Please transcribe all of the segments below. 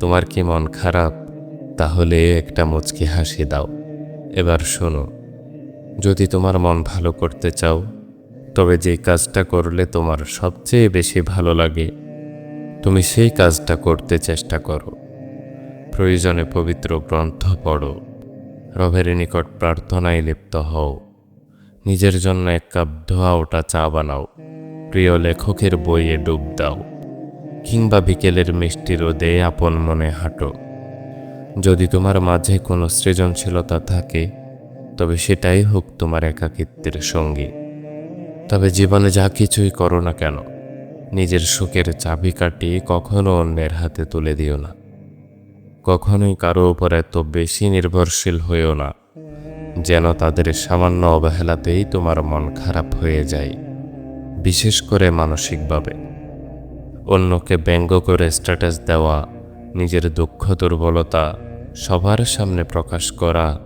তোমার কি মন খারাপ? তাহলে একটা মুচকি হাসি দাও। এবার শোনো, যদি তোমার মন ভালো করতে চাও, তবে যে কাজটা করলে তোমার সবচেয়ে বেশি ভালো লাগে, তুমি সেই কাজটা করতে চেষ্টা করো। প্রয়োজনে পবিত্র গ্রন্থ পড়ো, রবের নিকট প্রার্থনায় লিপ্ত হও, নিজের জন্য এক কাপ ধোয়া ওটা চা বানাও, প্রিয় লেখকের বইয়ে ডুব দাও। কিংবা বিকেলের মিষ্টি রোদে আপন মনে হাঁটো। যদি তোমার মাঝে কোনো সৃজনশীলতা থাকে, তবে সেটাই হোক তোমার একাকিত্বের সঙ্গী। তবে জীবনে যা কিছুই করো না কেন, নিজের সুখের চাবিকাঠি কখনো অন্যের হাতে তুলে দিও না। কখনোই কারও উপর এত বেশি নির্ভরশীল হয়েও না, যেন তাদের সামান্য অবহেলাতেই তোমার মন খারাপ হয়ে যায়, বিশেষ করে মানসিকভাবে। অন্যকে ব্যঙ্গ করে স্ট্যাটাস দেওয়া, নিজের দুঃখ দুর্বলতা সবার সামনে প্রকাশ করা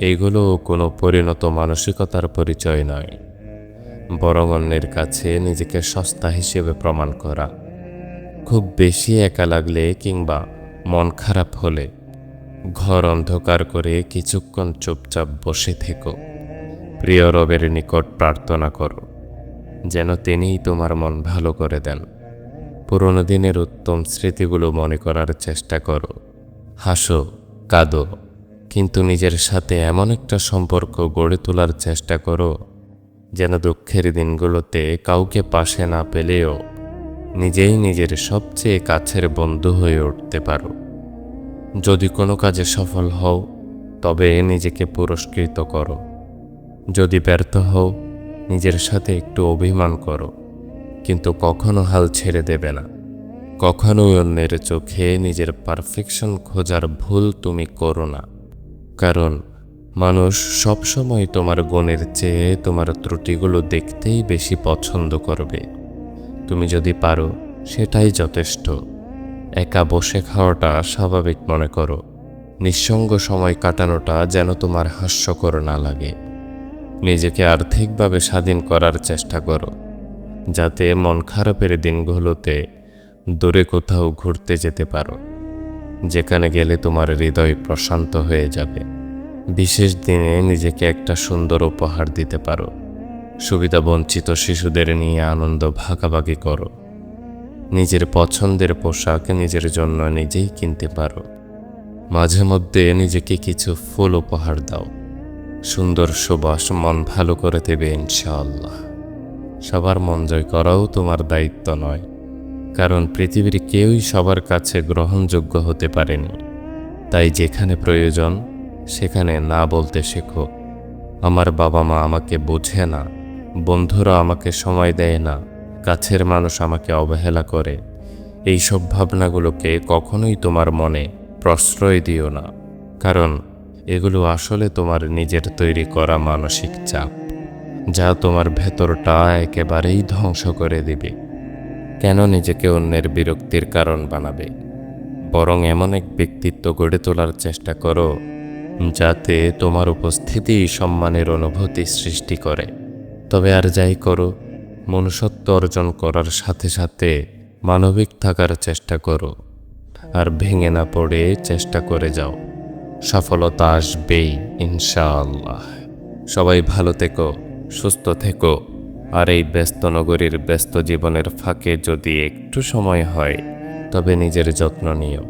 এগুলো কোনো পরিণত মানসিকতার পরিচয় নয়। বরং অন্যের কাছে নিজেকে সস্তা হিসেবে প্রমাণ করা। খুব বেশি একা লাগলে কিংবা মন খারাপ হলে ঘর অন্ধকার করে কিছুক্ষণ চুপচাপ বসে থেকো। প্রিয় রবের নিকট প্রার্থনা করো, যেন তিনিই তোমার মন ভালো করে দেন। পুরনো দিনের উত্তম স্মৃতিগুলো মনে করার চেষ্টা করো। হাসো, কাঁদো, কিন্তু নিজের সাথে এমন একটা সম্পর্ক গড়ে তোলার চেষ্টা করো, যেন দুঃখের দিনগুলোতে কাউকে পাশে না পেলেও নিজেই নিজের সবচেয়ে কাছের বন্ধু হয়ে উঠতে পারো। যদি কোনো কাজে সফল হও, তবে নিজেকে পুরস্কৃত করো। যদি ব্যর্থ হও, নিজের সাথে একটু অভিমান করো। কিন্তু কখনো হাল ছেড়ে দেবে না। কখনোই অন্যের চোখে নিজের পারফেকশন খোঁজার ভুল তুমি করো না। কারণ মানুষ সবসময় তোমার গুণের চেয়ে তোমার ত্রুটিগুলো দেখতেই বেশি পছন্দ করবে। তুমি যদি পারো, সেটাই যথেষ্ট। একা বসে খাওয়াটা স্বাভাবিক মনে করো। নিঃসঙ্গ সময় কাটানোটা যেন তোমার হাস্যকর না লাগে। নিজেকে আর্থিকভাবে স্বাধীন করার চেষ্টা করো। যাতে মন খারাপের দিনগুলোতে দূরে কোথাও ঘুরতে যেতে পারো, যেখানে গেলে তোমার হৃদয় প্রশান্ত হয়ে যাবে। বিশেষ দিনে নিজেকে একটা সুন্দর উপহার দিতে পারো। সুবিধা বঞ্চিত শিশুদের নিয়ে আনন্দ ভাগাভাগি করো। নিজের পছন্দের পোশাক নিজের জন্য নিজেই কিনতে পারো। মাঝে মধ্যে নিজেকে কিছু ফুল উপহার দাও। সুন্দর সুবাস মন ভালো করে দেবে ইনশাআল্লাহ। সবার মন জয় করাও তোমার দায়িত্ব নয়, কারণ পৃথিবীর কেউই সবার কাছে গ্রহণযোগ্য হতে পারেনি। তাই যেখানে প্রয়োজন, সেখানে না বলতে শেখো। আমার বাবা মা আমাকে বোঝে না, বন্ধুরা আমাকে সময় দেয় না, কাছের মানুষ আমাকে অবহেলা করে। এই সব ভাবনাগুলোকে কখনোই তোমার মনে প্রশ্রয় দিও না, কারণ এগুলো আসলে তোমার নিজের তৈরি করা মানসিক চাপ। যা তোমার ভেতরটা একেবারেই ধ্বংস করে দিবে। কেন নিজেকে অন্যের বিরক্তির কারণ বানাবে? বরং এমন এক ব্যক্তিত্ব গড়ে তোলার চেষ্টা করো, যাতে তোমার উপস্থিতি সম্মানের অনুভূতি সৃষ্টি করে। তবে আর যাই করো, মনুষ্যত্ব অর্জন করার সাথে সাথে মানবিক থাকার চেষ্টা করো, আর ভেঙে না পড়ে চেষ্টা করে যাও। সফলতা আসবেই, ইনশাআল্লাহ। সবাই ভালো থেকো। সুস্থ থেকো। আর এই ব্যস্ত নগরীর ব্যস্ত জীবনের ফাঁকে যদি একটু সময় হয়, তবে নিজের যত্ন নিও।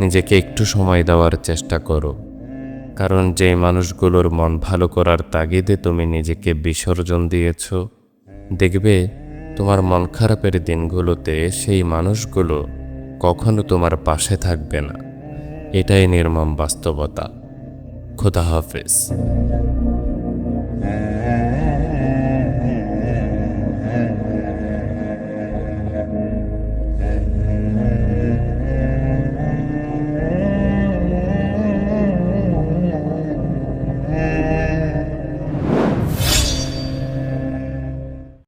নিজেকে একটু সময় দেওয়ার চেষ্টা করো। কারণ যে মানুষগুলোর মন ভালো করার তাগিদে তুমি নিজেকে বিসর্জন দিয়েছ, দেখবে তোমার মন খারাপের দিনগুলোতে সেই মানুষগুলো কখনো তোমার পাশে থাকবে না। এটাই নির্মম বাস্তবতা। খোদা হাফেজ।